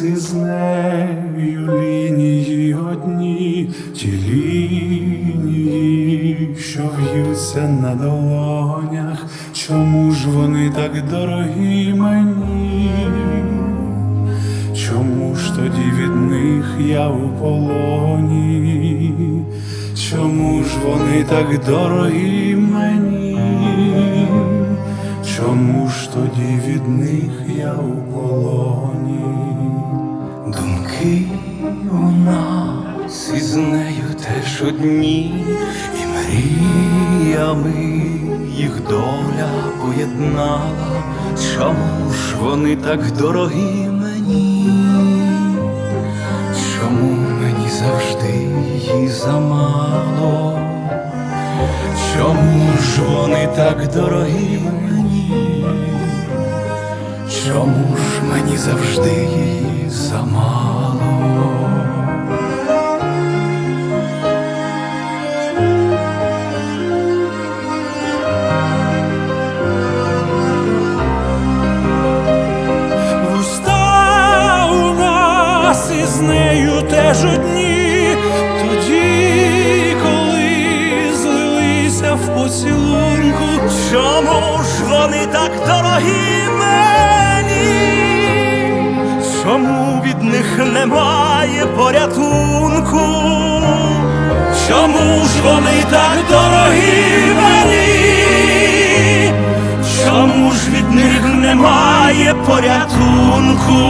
Танці з нею лінії одні, ті лінії, що в'ються на долонях, чому ж вони так дорогі мені? Чому ж тоді від них я у полоні? Чому ж вони так дорогі мені? Чому ж тоді від них я у полоні? Думки у нас із нею теж одні, і мріями їх доля поєднала. Чому ж вони так дорогі мені? Чому мені завжди її замало? Чому ж вони так дорогі мені? Чому ж мені завжди її замало? Вуста у нас із нею теж одні, тоді, коли злилися в поцілунку, Чому ж вони так дорогі? Чому від них немає порятунку? чому ж вони так дорогі мені? Чому ж від них немає порятунку?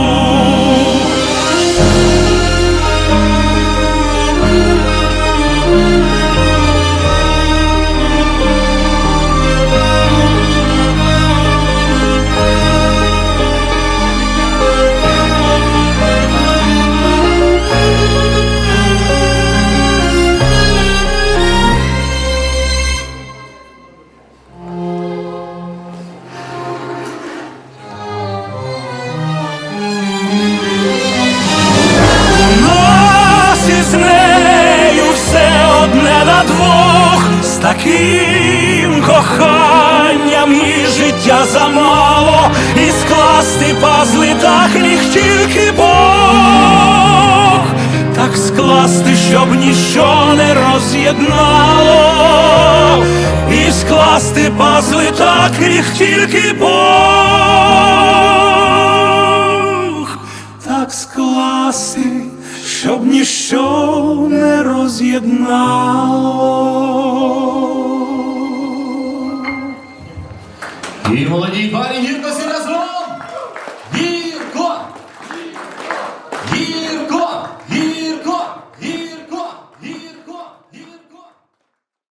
Коханням і життя замало, і скласти пазли так міг тільки Бог, так скласти, щоб ніщо не роз'єднало, і скласти пазли так міг тільки Бог, так скласти, щоб ніщо не роз'єднало. І молодій парі гірко всі злом! Гірко! Гірко!